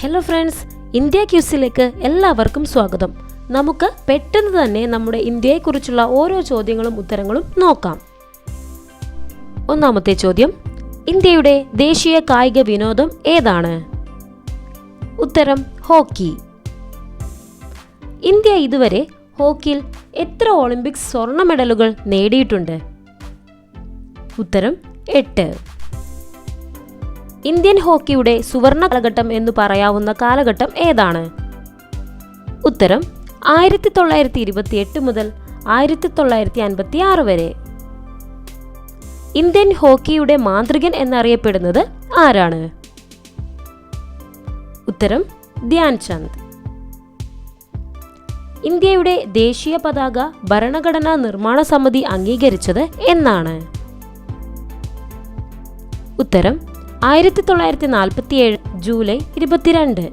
Hello friends India ക്യൂസിലേക്ക് എല്ലാവർക്കും സ്വാഗതം. നമുക്ക് പെട്ടെന്ന് തന്നെ നമ്മുടെ ഇന്ത്യയെക്കുറിച്ചുള്ള ഓരോ ചോദ്യങ്ങളും ഉത്തരങ്ങളും നോക്കാം. ഒന്നാമത്തെ ചോദ്യം ഇന്ത്യയുടെ ദേശീയ കായിക വിനോദം ഏതാണ്? ഉത്തരം ഹോക്കി. ഇന്ത്യ ഇതുവരെ ഹോക്കിയിൽ എത്ര ഒളിമ്പിക്സ് സ്വർണ മെഡലുകൾ നേടിയിട്ടുണ്ട്? ഉത്തരം എട്ട്. ഇന്ത്യൻ ഹോക്കിയുടെ സുവർണ കാലഘട്ടം എന്ന് പറയാവുന്ന കാലഘട്ടം ഏതാണ്? ഉത്തരം ആയിരത്തി തൊള്ളായിരത്തി ഇരുപത്തി എട്ട് മുതൽ ആയിരത്തി തൊള്ളായിരത്തി അൻപത്തി ആറ് വരെ. ഇന്ത്യൻ ഹോക്കിയുടെ മാന്ത്രികൻ എന്നറിയപ്പെടുന്നത് ആരാണ്? ഉത്തരം ധ്യാൻചന്ദ്. ഇന്ത്യയുടെ ദേശീയ പതാക ഭരണഘടനാ നിർമ്മാണ സമിതി അംഗീകരിച്ചത് എന്നാണ്. ഉത്തരം ആയിരത്തി തൊള്ളായിരത്തി നാൽപ്പത്തിയേഴ് ജൂലൈ ഇരുപത്തിരണ്ട്.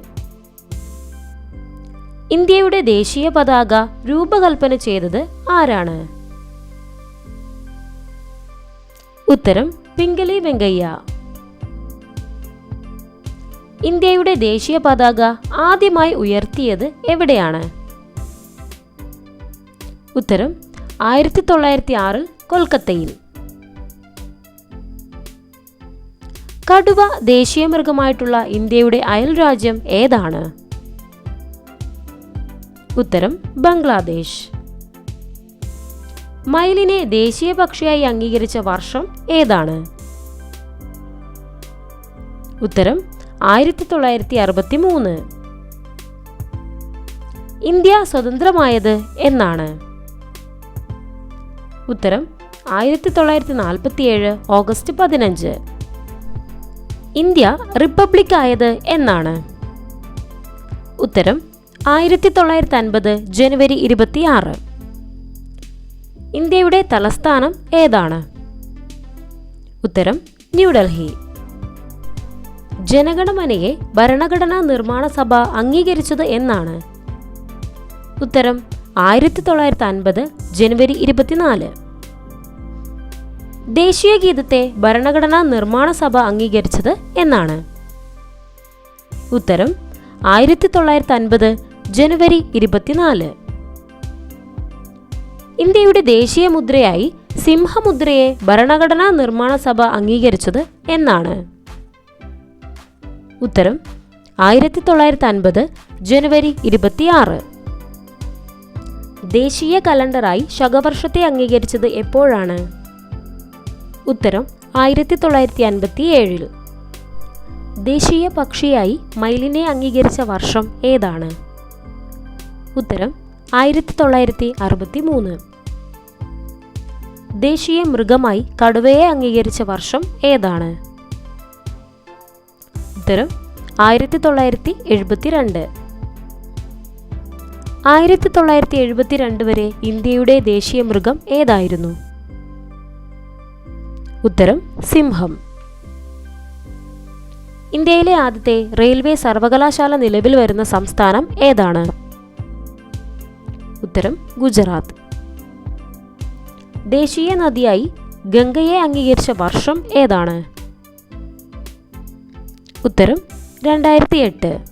ഇന്ത്യയുടെ ദേശീയ പതാക രൂപകൽപ്പന ചെയ്തത് ആരാണ്? ഉത്തരം പിംഗലി വെങ്കയ്യ. ഇന്ത്യയുടെ ദേശീയ പതാക ആദ്യമായി ഉയർത്തിയത് എവിടെയാണ്? ഉത്തരം ആയിരത്തി തൊള്ളായിരത്തി ആറിൽ കൊൽക്കത്തയിൽ. കടുവ ദേശീയ മൃഗമായിട്ടുള്ള ഇന്ത്യയുടെ അയൽ രാജ്യം ഏതാണ്? ഉത്തരം ബംഗ്ലാദേശ്. മയിലിനെ ദേശീയ പക്ഷിയായി അംഗീകരിച്ച വർഷം ഏതാണ്? ഉത്തരം ആയിരത്തി തൊള്ളായിരത്തി അറുപത്തി മൂന്ന് ഇന്ത്യ സ്വതന്ത്രമായത് എന്നാണ്. ഉത്തരം ആയിരത്തി തൊള്ളായിരത്തി നാൽപ്പത്തിയേഴ് ഓഗസ്റ്റ് പതിനഞ്ച്. ഇന്ത്യ റിപ്പബ്ലിക് ആയത് എന്നാണ്. ഉത്തരം ആയിരത്തി തൊള്ളായിരത്തി അൻപത് ജനുവരി ഇരുപത്തിയാറ്. ഇന്ത്യയുടെ തലസ്ഥാനം ഏതാണ്? ഉത്തരം ന്യൂഡൽഹി ജനഗണമനയെ ഭരണഘടനാ നിർമ്മാണ സഭ അംഗീകരിച്ചത് എന്നാണ്. ഉത്തരം ആയിരത്തി തൊള്ളായിരത്തി അൻപത് ജനുവരി ഇരുപത്തിനാല്. ദേശീയ ഗീതത്തെ ഭരണഘടനാ നിർമ്മാണ സഭ അംഗീകരിച്ചത് എന്നാണ്. ഉത്തരം ആയിരത്തി തൊള്ളായിരത്തി അൻപത് ജനുവരി ഇരുപത്തിനാല്. ഇന്ത്യയുടെ ദേശീയ മുദ്രയായി സിംഹമുദ്രയെ ഭരണഘടനാ നിർമ്മാണ സഭ അംഗീകരിച്ചത് എന്നാണ്. ഉത്തരം ആയിരത്തി തൊള്ളായിരത്തി അൻപത് ജനുവരി ഇരുപത്തിയാറ്. ദേശീയ കലണ്ടറായി ശകവർഷത്തെ അംഗീകരിച്ചത് എപ്പോഴാണ്? ഉത്തരം ആയിരത്തി തൊള്ളായിരത്തി അൻപത്തി ഏഴിൽ ദേശീയ പക്ഷിയായി മയിലിനെ അംഗീകരിച്ച വർഷം ഏതാണ്? ഉത്തരം ആയിരത്തി തൊള്ളായിരത്തി അറുപത്തി മൂന്ന് ദേശീയ മൃഗമായി കടുവയെ അംഗീകരിച്ച വർഷം ഏതാണ്? ഉത്തരം ആയിരത്തി തൊള്ളായിരത്തി എഴുപത്തിരണ്ട് ആയിരത്തി തൊള്ളായിരത്തി എഴുപത്തിരണ്ട് വരെ ഇന്ത്യയുടെ ദേശീയ മൃഗം ഏതായിരുന്നു? ഉത്തരം സിംഹം. ഇന്ത്യയിലെ ആദ്യത്തെ റെയിൽവേ സർവകലാശാല നിലവിൽ വരുന്ന സംസ്ഥാനം ഏതാണ്? ഉത്തരം ഗുജറാത്ത്. ദേശീയ നദിയായി ഗംഗയെ അംഗീകരിച്ച വർഷം ഏതാണ്? ഉത്തരം രണ്ടായിരത്തി എട്ട്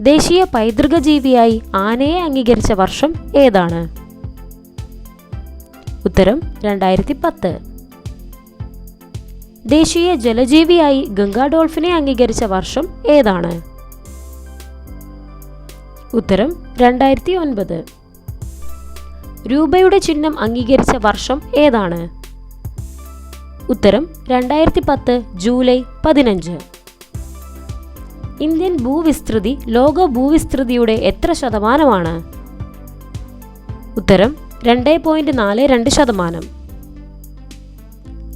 ദേശീയ പൈതൃക ജീവിയായി ആനയെ അംഗീകരിച്ച വർഷം ഏതാണ്? ഉത്തരം രണ്ടായിരത്തി പത്ത് ദേശീയ ജലജീവിയായി ഗംഗാ ഡോൾഫിനെ അംഗീകരിച്ച വർഷം ഏതാണ്? ഉത്തരം രണ്ടായിരത്തി ഒൻപത് രൂപയുടെ ചിഹ്നം അംഗീകരിച്ച വർഷം ഏതാണ്? ഉത്തരം രണ്ടായിരത്തി പത്ത് ജൂലൈ പതിനഞ്ച്. ഇന്ത്യൻ ഭൂവിസ്തൃതി ലോക ഭൂവിസ്തൃതിയുടെ എത്ര ശതമാനമാണ്? ഉത്തരം രണ്ട് പോയിന്റ് നാല് രണ്ട് ശതമാനം.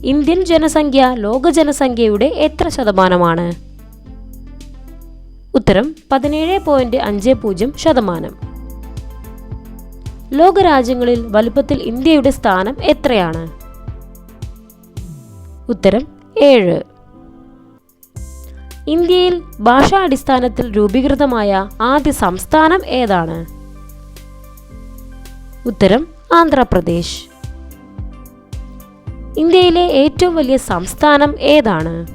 ഇന്ത്യൻ ജനസംഖ്യ ലോക ജനസംഖ്യയുടെ എത്ര ശതമാനമാണ്? ഉത്തരം പതിനേഴ് പോയിന്റ് അഞ്ച് പൂജ്യം ശതമാനം. ലോകരാജ്യങ്ങളിൽ വലുപ്പത്തിൽ ഇന്ത്യയുടെ സ്ഥാനം എത്രയാണ്? ഉത്തരം ഏഴ്. ഇന്ത്യയിൽ ഭാഷാടിസ്ഥാനത്തിൽ രൂപീകൃതമായ ആദ്യ സംസ്ഥാനം ഏതാണ്? ഉത്തരം ആന്ധ്രാപ്രദേശ്. ഇന്ത്യയിലെ ഏറ്റവും വലിയ സംസ്ഥാനം ഏതാണ്?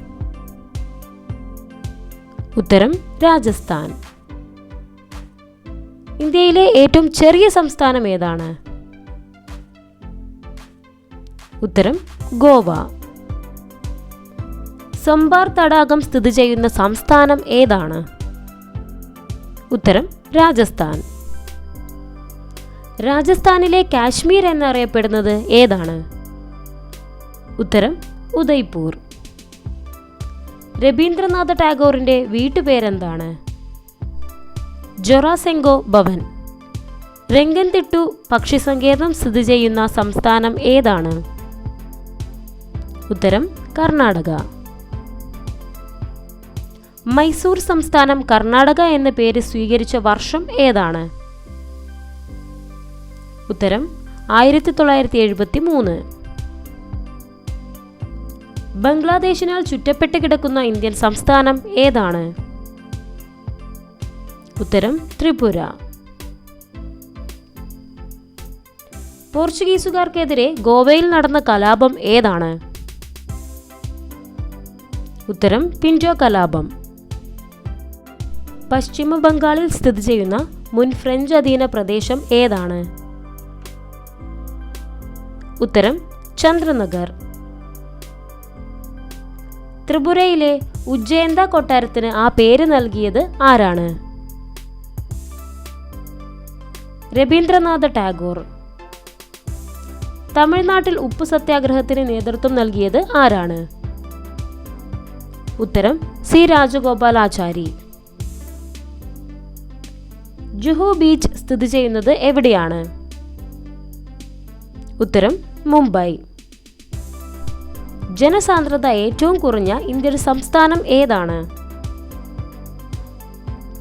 ഉത്തരം രാജസ്ഥാൻ. ഇന്ത്യയിലെ ഏറ്റവും ചെറിയ സംസ്ഥാനം ഏതാണ്? ഉത്തരം ഗോവ. സമ്പാർ തടാകം സ്ഥിതി ചെയ്യുന്ന സംസ്ഥാനം ഏതാണ്? ഉത്തരം രാജസ്ഥാൻ. രാജസ്ഥാനിലെ കാശ്മീർ എന്നറിയപ്പെടുന്നത് ഏതാണ്? ഉത്തരം ഉദയ്പൂർ. രവീന്ദ്രനാഥ ടാഗോറിന്റെ വീട്ടുപേരെന്താണ്? ജൊറാസെങ്കോ ഭവൻ. രംഗൻതിട്ടു പക്ഷിസങ്കേതം സ്ഥിതി ചെയ്യുന്ന സംസ്ഥാനം ഏതാണ്? ഉത്തരം കർണാടക. മൈസൂർ സംസ്ഥാനം കർണാടക എന്ന പേര് സ്വീകരിച്ച വർഷം ഏതാണ്? ഉത്തരം ആയിരത്തി തൊള്ളായിരത്തി എഴുപത്തി മൂന്ന് ബംഗ്ലാദേശിനാൽ ചുറ്റപ്പെട്ട് കിടക്കുന്ന ഇന്ത്യൻ സംസ്ഥാനം ഏതാണ്? ഉത്തരം ത്രിപുര. പോർച്ചുഗീസുകാർക്കെതിരെ ഗോവയിൽ നടന്ന കലാപം ഏതാണ്? ഉത്തരം പിൻജോ കലാപം. പശ്ചിമ ബംഗാളിൽ സ്ഥിതി ചെയ്യുന്ന മുൻ ഫ്രഞ്ച് അധീന പ്രദേശം ഏതാണ്? ഉത്തരം ചന്ദ്രനഗർ. ത്രിപുരയിലെ ഉജ്ജയന്ത കൊട്ടാരത്തിന് ആ പേര് നൽകിയത് ആരാണ്? രവീന്ദ്രനാഥ ടാഗോർ. തമിഴ്നാട്ടിൽ ഉപ്പ് സത്യാഗ്രഹത്തിന് നേതൃത്വം നൽകിയത് ആരാണ്? ഉത്തരം സി രാജഗോപാലാചാരി ജുഹു ബീച്ച് സ്ഥിതി ചെയ്യുന്നത് എവിടെയാണ്? ഉത്തരം മുംബൈ. ജനസാന്ദ്രത ഏറ്റവും കുറഞ്ഞ ഇന്ത്യൻ സംസ്ഥാനം ഏതാണ്?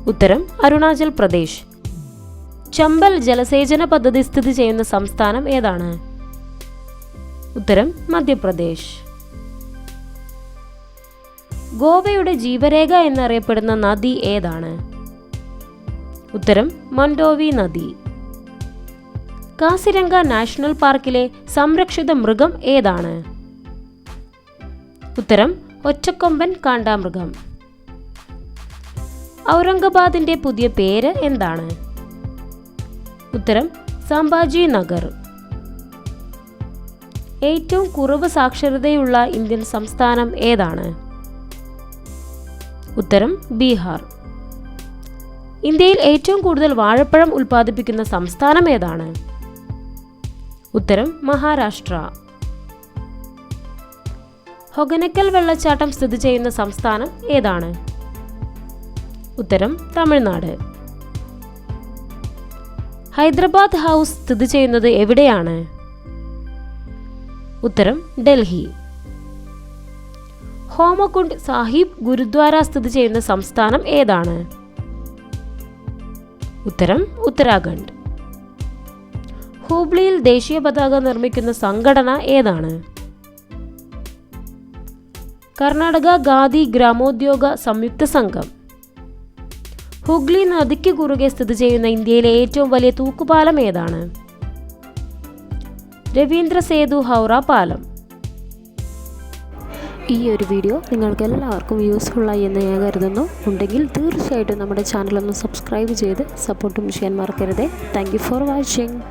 ഉത്തരം അരുണാചൽ പ്രദേശ്. ചമ്പൽ ജലസേചന പദ്ധതി സ്ഥിതി ചെയ്യുന്ന സംസ്ഥാനം ഏതാണ്? ഉത്തരം മധ്യപ്രദേശ്. ഗോവയുടെ ജീവരേഖ എന്നറിയപ്പെടുന്ന നദി ഏതാണ്? ഉത്തരം മണ്ടോവി നദി. കാസിരംഗ നാഷണൽ പാർക്കിലെ സംരക്ഷിത മൃഗം ഏതാണ്? ഉത്തരം ഒറ്റക്കൊമ്പൻ കാണ്ടാമൃഗം. ഔറംഗബാദിന്റെ പുതിയ പേര് എന്താണ്? ഉത്തരം സംഭാജി നഗർ. ഏറ്റവും കുറവ് സാക്ഷരതയുള്ള ഇന്ത്യൻ സംസ്ഥാനം ഏതാണ്? ഉത്തരം ബീഹാർ. ഇന്ത്യയിൽ ഏറ്റവും കൂടുതൽ വാഴപ്പഴം ഉൽപ്പാദിപ്പിക്കുന്ന സംസ്ഥാനം ഏതാണ്? ഉത്തരം മഹാരാഷ്ട്ര. ഹൊഗനക്കൽ വെള്ളച്ചാട്ടം സ്ഥിതി ചെയ്യുന്ന സംസ്ഥാനം ഏതാണ്? ഉത്തരം തമിഴ്നാട്. ഹൈദരാബാദ് ഹൗസ് സ്ഥിതി ചെയ്യുന്നത് എവിടെയാണ്? ഉത്തരം ഡൽഹി. ഹോമകുണ്ട് സാഹിബ് ഗുരുദ്വാര സ്ഥിതി ചെയ്യുന്ന സംസ്ഥാനം ഏതാണ്? ഉത്തരം ഉത്തരാഖണ്ഡ്. ഹൂബ്ലിയിൽ ദേശീയ പതാക നിർമ്മിക്കുന്ന സംഘടന ഏതാണ്? കർണാടക ഖാദി ഗ്രാമോദ്യോഗ സംയുക്ത സംഘം. ഹുഗ്ലി നദിക്ക് കുറുകെ സ്ഥിതി ചെയ്യുന്ന ഇന്ത്യയിലെ ഏറ്റവും വലിയ തൂക്കുപാലം ഏതാണ്? രവീന്ദ്ര സേതു ഹൗറ പാലം. ഈ ഒരു വീഡിയോ നിങ്ങൾക്ക് എല്ലാവർക്കും യൂസ്ഫുള്ളായി എന്ന് ഞാൻ കരുതുന്നു. ഉണ്ടെങ്കിൽ തീർച്ചയായിട്ടും നമ്മുടെ ചാനലൊന്ന് സബ്സ്ക്രൈബ് ചെയ്ത് സപ്പോർട്ടും ചെയ്യാൻ മറക്കരുതേ. Thank for watching